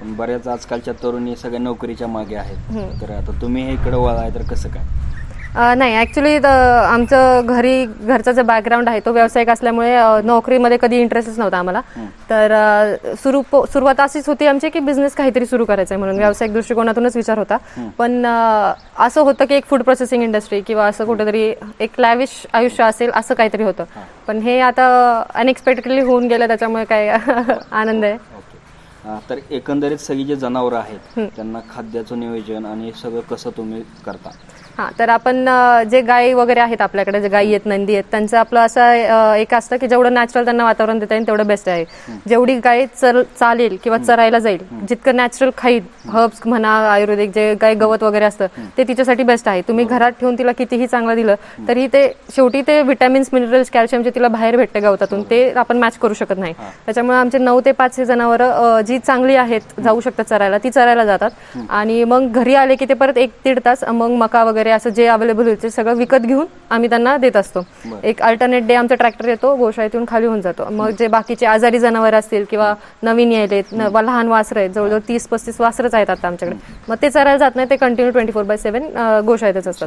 पण बऱ्याच आजकालच्या तरुणी सगळ्या नोकरीच्या मागे आहेत. तर आता तुम्ही हे इकडे वळाय तर कसं काय? नाही ॲक्च्युली आमचं घरी घरचा जो बॅकग्राऊंड आहे तो व्यावसायिक असल्यामुळे नोकरीमध्ये कधी इंटरेस्टच नव्हता आम्हाला. तर सुरू सुरुवात अशीच होती आमची की बिझनेस काहीतरी सुरू करायचा आहे म्हणून व्यावसायिक दृष्टिकोनातूनच विचार होता. पण असं होतं की एक फूड प्रोसेसिंग इंडस्ट्री किंवा असं कुठेतरी एक लॅविश आयुष्य असेल असं काहीतरी होतं. पण हे आता अनएक्सपेक्टेडली होऊन गेलं त्याच्यामुळे काय आनंद आहे. ओके अं, तर एकंदरीत सगळी जे जनावरं आहेत त्यांना खाद्याचं नियोजन आणि हे सगळं कसं तुम्ही करता? हा तर आपण जे गायी वगैरे आहेत आपल्याकडे जे गायी आहेत नंदी आहेत त्यांचं आपलं असं एक असतं की जेवढं नॅचरल त्यांना वातावरण देता येईल तेवढं बेस्ट आहे. जेवढी गाय चर चालेल किंवा चरायला जाईल जितकं नॅचरल खाईल हर्ब्स म्हणा आयुर्वेदिक जे गाय गवत वगैरे असतं ते तिच्यासाठी बेस्ट आहे. तुम्ही घरात ठेवून तिला कितीही चांगलं दिलं तरी ते शेवटी ते विटॅमिन्स मिनरल्स कॅल्शियम जे तिला बाहेर भेटते गवतातून ते आपण मॅच करू शकत नाही. त्याच्यामुळे आमचे नऊ ते पाच हे जनावरं जी चांगली आहेत जाऊ शकतात चरायला. ती चरायला जातात. आणि मग घरी आले की ते परत एक दीड तास मग मका वगैरे असं जे अवेलेबल होईल ते सगळं विकत घेऊन आम्ही त्यांना देत असतो. एक अल्टरनेट डे आमचा ट्रॅक्टर येतो गोशाळेतून खाली होऊन जातो. मग जे बाकीचे आजारी जनावर असतील किंवा नवीन यायलेत वा लहान वासरं आहेत जवळजवळ तीस पस्तीस वासरच आहेत आता आमच्याकडे. मग ते चरायला जात नाही ते continue twenty four by seven गोशाळेतच असतात.